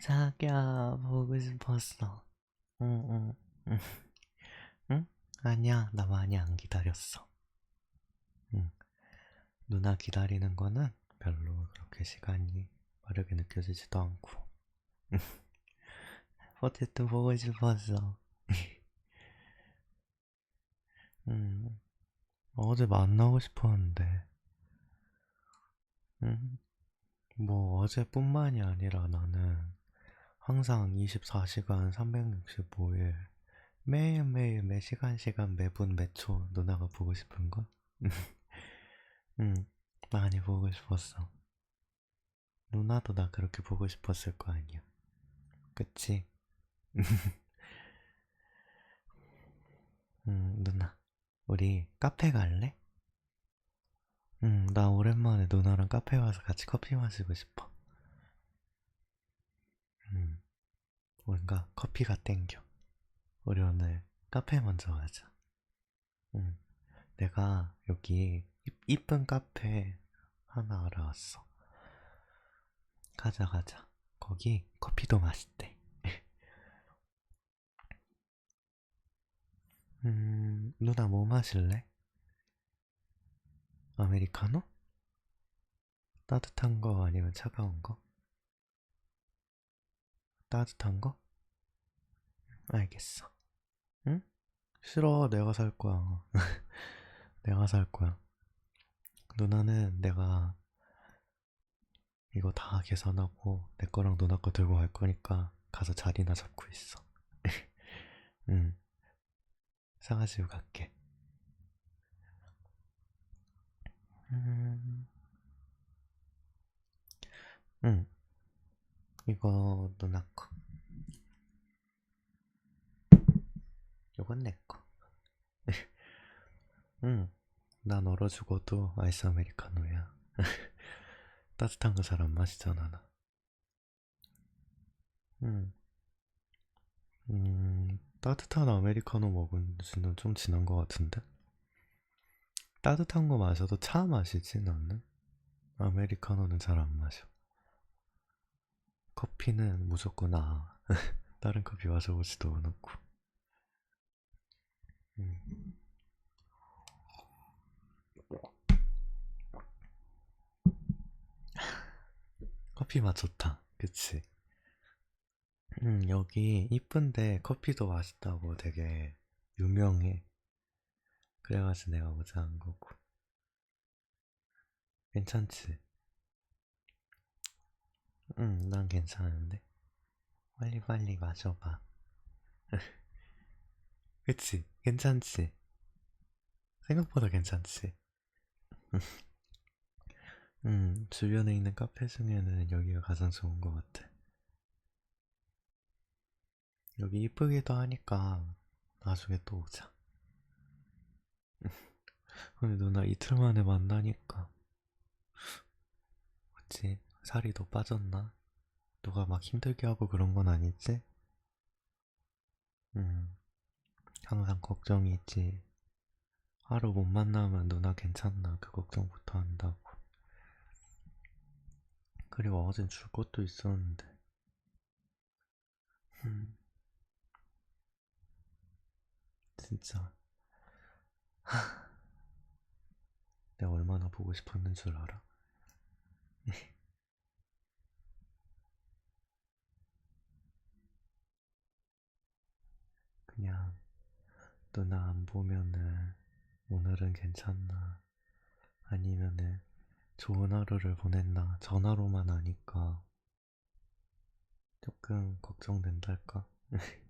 자기야, 보고 싶었어. 응, 응, 응. 응? 아니야, 나 많이 안 기다렸어. 응. 누나 기다리는 거는 별로 그렇게 시간이 빠르게 느껴지지도 않고. 어쨌든 보고 싶었어. 음, 어제 만나고 싶었는데, 음, 뭐 어제뿐만이 아니라 나는 항상 24시간 365일 매일매일 매 시간 시간 매분 매초 누나가 보고 싶은 거? 응, 많이 보고 싶었어. 누나도 나 그렇게 보고 싶었을 거 아니야. 그치? 응, 누나. 우리 카페 갈래? 응, 나 오랜만에 누나랑 카페 가서 같이 커피 마시고 싶어. 응, 뭔가 커피가 땡겨. 우리 오늘 카페 먼저 가자. 응, 내가 여기 이- 이쁜 카페 하나 알아왔어. 가자, 가자. 거기 커피도 맛있대. 음, 누나 뭐 마실래? 아메리카노? 따뜻한 거 아니면 차가운 거? 따뜻한 거? 알겠어. 응? 싫어, 내가 살 거야. 내가 살 거야. 누나는 내가 이거 다 계산하고 내 거랑 누나 거 들고 갈 거니까 가서 자리나 잡고 있어. 응, 사가지고 갈게. 음, 응, 이거 누나 거. 이건 내 거. 응, 난 얼어 죽어도 아이스 아메리카노야. 따뜻한 거 잘 안 마시잖아, 나. 응, 음, 따뜻한 아메리카노 먹은 지는 좀 지난 것 같은데? 따뜻한 거 마셔도 차 마시지, 나는? 아메리카노는 잘 안 마셔. 커피는 무조건 아. 다른 커피 마셔보지도 않았고. 음. 커피 맛 좋다. 그치? 음, 여기 이쁜데 커피도 맛있다고 되게 유명해. 그래가지고 내가 한 거고. 괜찮지? 응, 난 괜찮은데. 빨리빨리 마셔봐. 그치? 괜찮지? 생각보다 괜찮지? 음, 주변에 있는 카페 중에는 여기가 가장 좋은 것 같아. 여기 이쁘기도 하니까 나중에 또 오자. 근데 누나 이틀 만에 만나니까. 그치? 살이 더 빠졌나? 누가 막 힘들게 하고 그런 건 아니지? 음, 항상 걱정이 있지. 하루 못 만나면 누나 괜찮나? 그 걱정부터 한다고. 그리고 어젠 줄 것도 있었는데. 음, 진짜. 내가 얼마나 보고 싶었는 줄 알아? 그냥 누나 안 보면은 오늘은 괜찮나? 아니면은 좋은 하루를 보냈나? 전화로만 하니까 조금 걱정된달까?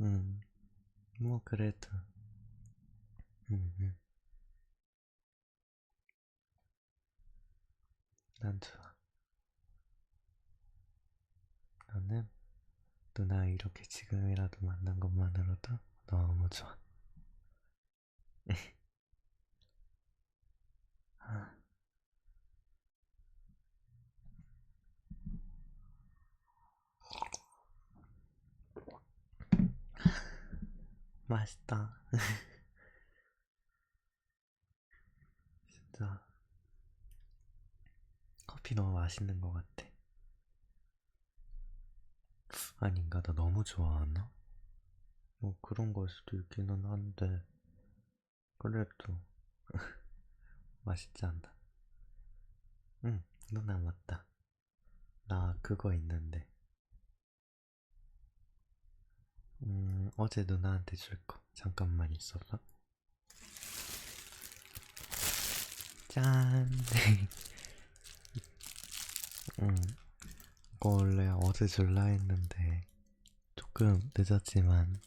음, 뭐 그래도 음, 음, 난 좋아. 나는 누나 이렇게 지금이라도 만난 것만으로도 너무 좋아. 아, 맛있다. 진짜 커피 너무 맛있는 것 같아. 아닌가? 나 너무 좋아하나? 뭐 그런 걸 수도 있기는 한데 그래도 맛있지 않나? 응, 누나 맞다. 나 그거 있는데. 음, 어제 누나한테 줄 거. 잠깐만 있어봐. 짠! 응, 이거 원래 어제 줄라 했는데, 조금 늦었지만,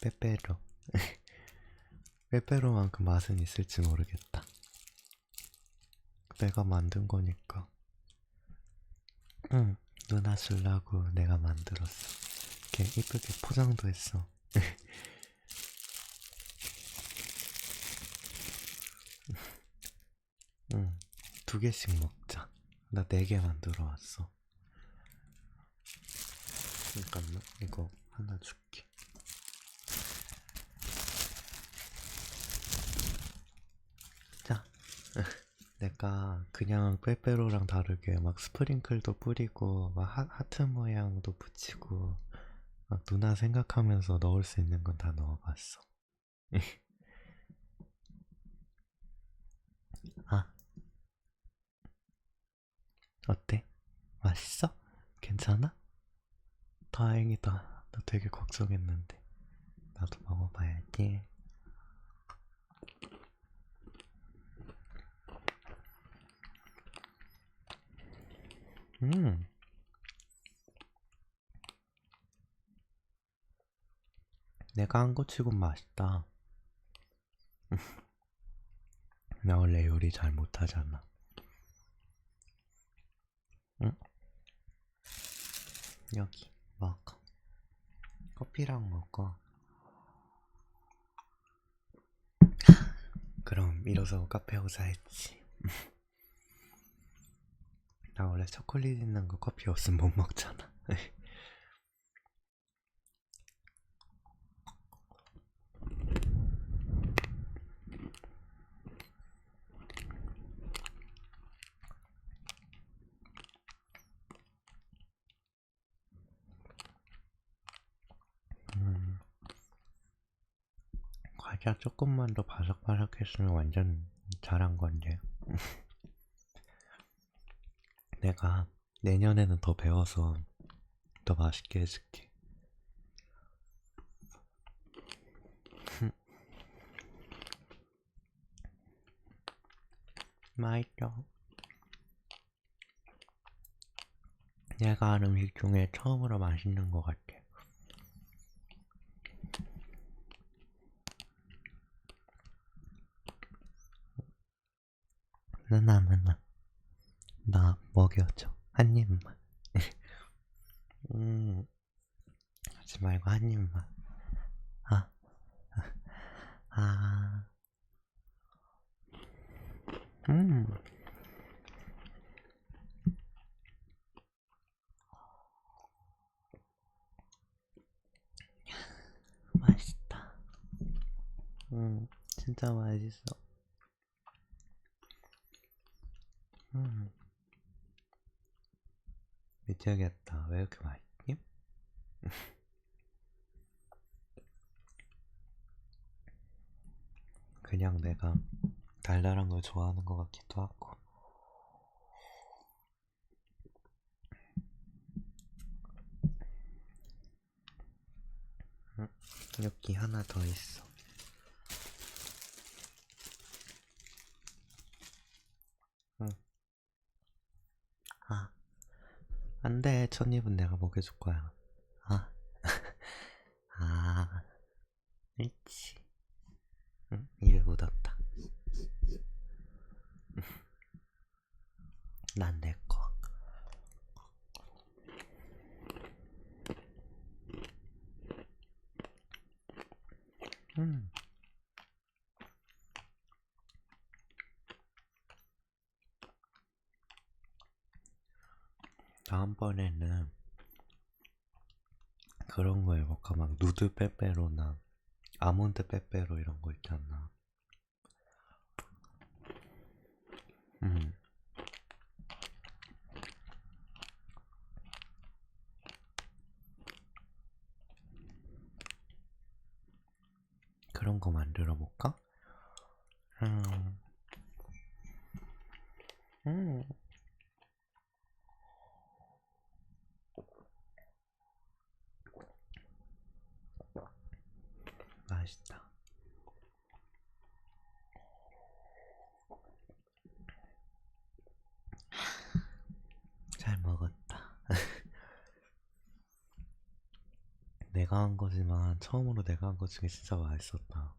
빼빼로. 빼빼로만큼 맛은 있을지 모르겠다. 내가 만든 거니까. 응, 누나 주려고 내가 만들었어. 이렇게 이쁘게 포장도 했어. 응, 두 개씩 먹자. 나 네 개 만들어 왔어. 잠깐만, 이거 하나 줄게. 자, 내가 그냥 빼빼로랑 다르게 막 스프링클도 뿌리고 막 하, 하트 모양도 붙이고 막 누나 생각하면서 넣을 수 있는 건 다 넣어봤어. 아, 어때? 맛있어? 괜찮아? 다행이다. 나 되게 걱정했는데. 나도 먹어봐야지. 음. 내가 한 거 치곤 맛있다. 나 원래 요리 잘 못하잖아. 응? 여기 먹어. 커피랑 먹어. 그럼 일어서 카페 오자 했지. 나 원래 초콜릿 있는 거 커피 없으면 못 먹잖아. 음, 과자 조금만 더 바삭바삭했으면 완전 잘한 건데. 내가 내년에는 더 배워서 더 맛있게 해줄게. 맛있어. 내가 아는 음식 중에 처음으로 맛있는 것 같아. 누나, 누나. 나 먹여줘. 한 입만. 음, 하지 말고 한 입만. 아, 아, 음. 맛있다. 음, 진짜 맛있어. 미쳐야겠다. 왜 이렇게 맛있지? 그냥 내가 달달한 걸 좋아하는 것 같기도 하고. 음, 여기 하나 더 있어. 안 돼. 첫 입은 내가 먹여줄 거야. 아, 아, 그렇지. 응, 입에 묻었다. 난내 다음번에는 그런 거 해볼까? 막 누드 빼빼로나 아몬드 빼빼로 이런 거 있잖아. 음. 그런 거 만들어 볼까? 음. 음. 맛있다. 잘 먹었다. 내가 한 거지만 처음으로 내가 한 거 중에 진짜 맛있었다.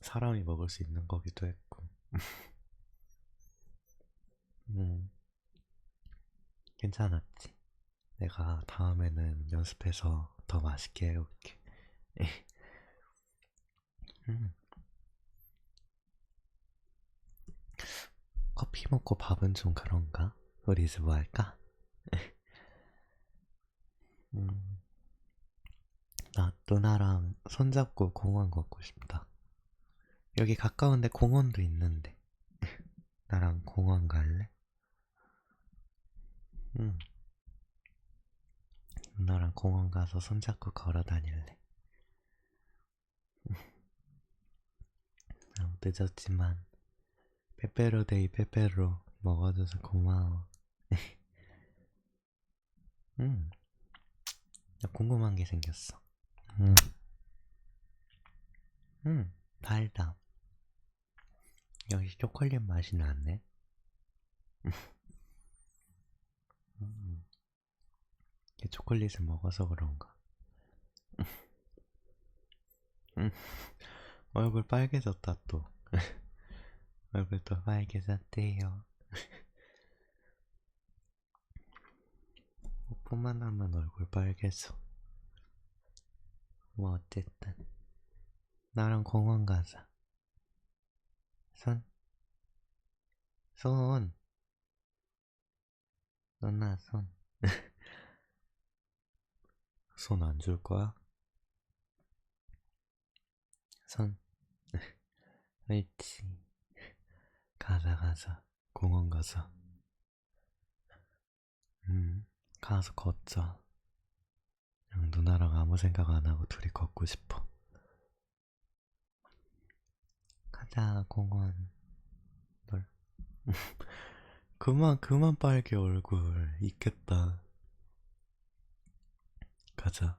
사람이 먹을 수 있는 거기도 했고. 음, 괜찮았지. 내가 다음에는 연습해서 더 맛있게 해올게. 음, 커피 먹고 밥은 좀 그런가? 우리 이제 뭐 할까? 음, 나 누나랑 손잡고 공원 걷고 싶다. 여기 가까운데 공원도 있는데. 나랑 공원 갈래? 응. 누나랑 공원 가서 손잡고 걸어 다닐래. 어, 늦었지만 빼빼로데이 빼빼로 먹어줘서 고마워. 응. 나 궁금한 게 생겼어. 응. 응, 달다. 역시 초콜릿 맛이 나네. 음, 초콜릿을 먹어서 그런가. 음, 얼굴 빨개졌다 또. 얼굴 또 빨개졌대요. 오프만 하면 얼굴 빨개져. 뭐 어쨌든 나랑 공원 가자. 손, 손. 누나 손. 손 안 줄 거야? 손. 옳지. 가자, 가자. 공원 가자. 음, 가서 걷자. 그냥 누나랑 아무 생각 안 하고 둘이 걷고 싶어. 가자, 공원. 널. 그만, 그만 빨개, 얼굴. 있겠다. 가자.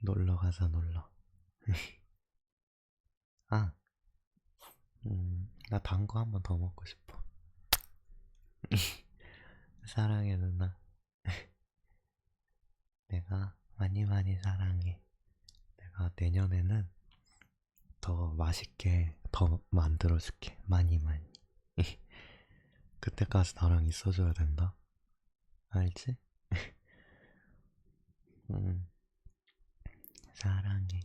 놀러 가자, 놀러. 아, 음, 나 단 거 한 번 더 먹고 싶어. 사랑해, 누나. 내가 많이 많이 사랑해. 내가 내년에는 더 맛있게 더 만들어줄게. 많이 많이. 그때까지 나랑 있어줘야 된다. 알지? 음, 사랑해.